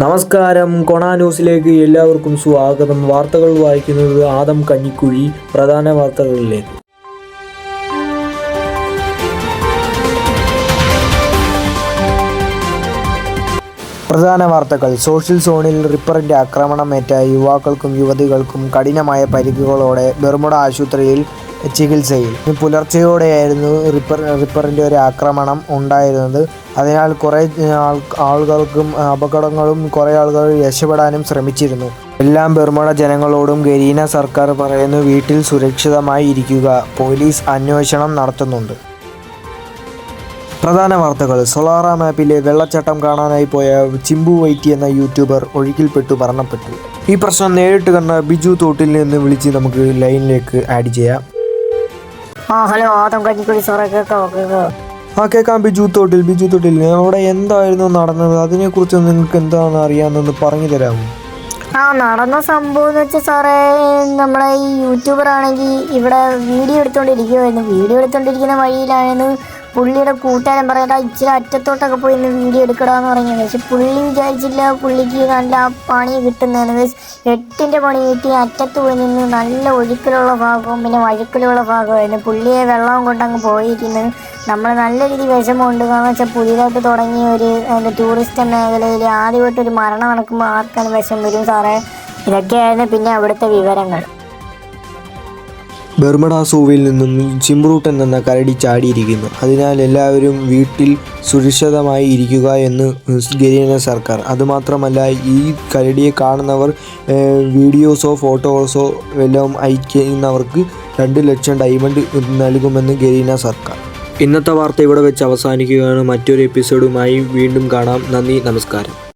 നമസ്കാരം. കൊണ ന്യൂസിലേക്ക് എല്ലാവർക്കും സ്വാഗതം. വാർത്തകൾ വായിക്കുന്നത് ആദം കഞ്ഞിക്കുഴി. പ്രധാന വാർത്തകളിലേക്ക്. പ്രധാന വാർത്തകൾ. സോഷ്യൽ സോണിൽ റിപ്പറിന്റെ ആക്രമണമേറ്റ യുവാക്കൾക്കും യുവതികൾക്കും കഠിനമായ പരിക്കുകളോടെ ബെർമുട ആശുപത്രിയിൽ ചികിത്സയിൽ. പുലർച്ചയോടെയായിരുന്നു റിപ്പർ റിപ്പറിന്റെ ഒരു ആക്രമണം ഉണ്ടായിരുന്നത്. അതിനാൽ കുറേ ആളുകൾക്കും അപകടങ്ങളും കുറേ ആളുകൾ രക്ഷപ്പെടാനും ശ്രമിച്ചിരുന്നു. എല്ലാം ബെർമുട ജനങ്ങളോടും ഗരീന സർക്കാർ പറയുന്നു വീട്ടിൽ സുരക്ഷിതമായി ഇരിക്കുക. പോലീസ് അന്വേഷണം നടത്തുന്നുണ്ട്. പ്രധാന വാർത്തകൾ. സൊളാറ മാപ്പിലെ വെള്ളച്ചാട്ടം കാണാനായി പോയ ചിമ്പു വൈറ്റി എന്ന യൂട്യൂബർ ഒഴുക്കിൽപ്പെട്ടു മരണപ്പെട്ടു. ഈ പ്രശ്നം നേരിട്ട് കണ്ട ബിജു തോട്ടിൽ നിന്ന് വിളിച്ച് നമുക്ക് ലൈനിലേക്ക് ആഡ് ചെയ്യാം. ആ ഹലോ ആദം കഞ്ഞിക്കുഴി സാറേ കേൾക്കാവോ കേൾക്കാവോ ആ കേൾക്കാം ബിജു തോട്ടിൽ ബിജു തോട്ടിൽ. അവിടെ എന്തായിരുന്നു നടന്നത്? അതിനെക്കുറിച്ച് നിങ്ങൾക്ക് എന്താണെന്ന് അറിയാമെന്നൊന്ന് പറഞ്ഞു തരാമോ? ആ നടന്ന സംഭവം എന്ന് വെച്ചാൽ സാറേ നമ്മളെ ഈ യൂട്യൂബർ ആണെങ്കിൽ ഇവിടെ വീഡിയോ എടുത്തുകൊണ്ടിരിക്കുമായിരുന്നു വീഡിയോ എടുത്തുകൊണ്ടിരിക്കുന്ന വഴിയിലായിരുന്നു പുള്ളിയുടെ കൂട്ടുകാരൻ പറയടാ ഇച്ചിരി അറ്റത്തോട്ടൊക്കെ പോയി വീഡിയോ എടുക്കടാന്ന് പറഞ്ഞത് പക്ഷെ പുള്ളി വിചാരിച്ചില്ല പുള്ളിക്ക് നല്ല പണി കിട്ടുന്നതെന്ന് വെച്ച് എട്ടിന്റെ പണി കിട്ടി അറ്റത്ത് പോയി നിന്ന് നല്ല ഒഴുക്കിലുള്ള ഭാഗവും പിന്നെ വഴുക്കലുള്ള ഭാഗമായിരുന്നു. പുള്ളിയെ വെള്ളം കൊണ്ടങ്ങ് പോയിരിക്കുന്നത് നമ്മൾ നല്ല രീതിയിൽ വിഷമമുണ്ട്. കാരണം വെച്ചാൽ പുതിയതായിട്ട് തുടങ്ങിയ ഒരു എന്താ ടൂറിസ്റ്റ് മേഖലയിൽ ആദ്യമായിട്ട് ഒരു മരണം നടക്കുമ്പോൾ ആർക്കാണ് വിഷം വരും സാറേ? ഇതൊക്കെയായിരുന്നു പിന്നെ അവിടുത്തെ വിവരങ്ങൾ. ബെർമഡ സൂവിൽ നിന്നും ചിമ്പ്രൂട്ടൻ എന്ന കരടി ചാടിയിരിക്കുന്നു. അതിനാൽ എല്ലാവരും വീട്ടിൽ സുരക്ഷിതമായി ഇരിക്കുക എന്ന് ഗരീന സർക്കാർ. അതുമാത്രമല്ല ഈ കരടിയെ കാണുന്നവർ വീഡിയോസോ ഫോട്ടോസോ എല്ലാം അയക്കുന്നവർക്ക് രണ്ട് ലക്ഷം ഡയമണ്ട് നൽകുമെന്ന് ഗരീന സർക്കാർ. ഇന്നത്തെ വാർത്ത ഇവിടെ വെച്ച് അവസാനിക്കുകയാണ്. മറ്റൊരു എപ്പിസോഡുമായി വീണ്ടും കാണാം. നന്ദി നമസ്കാരം.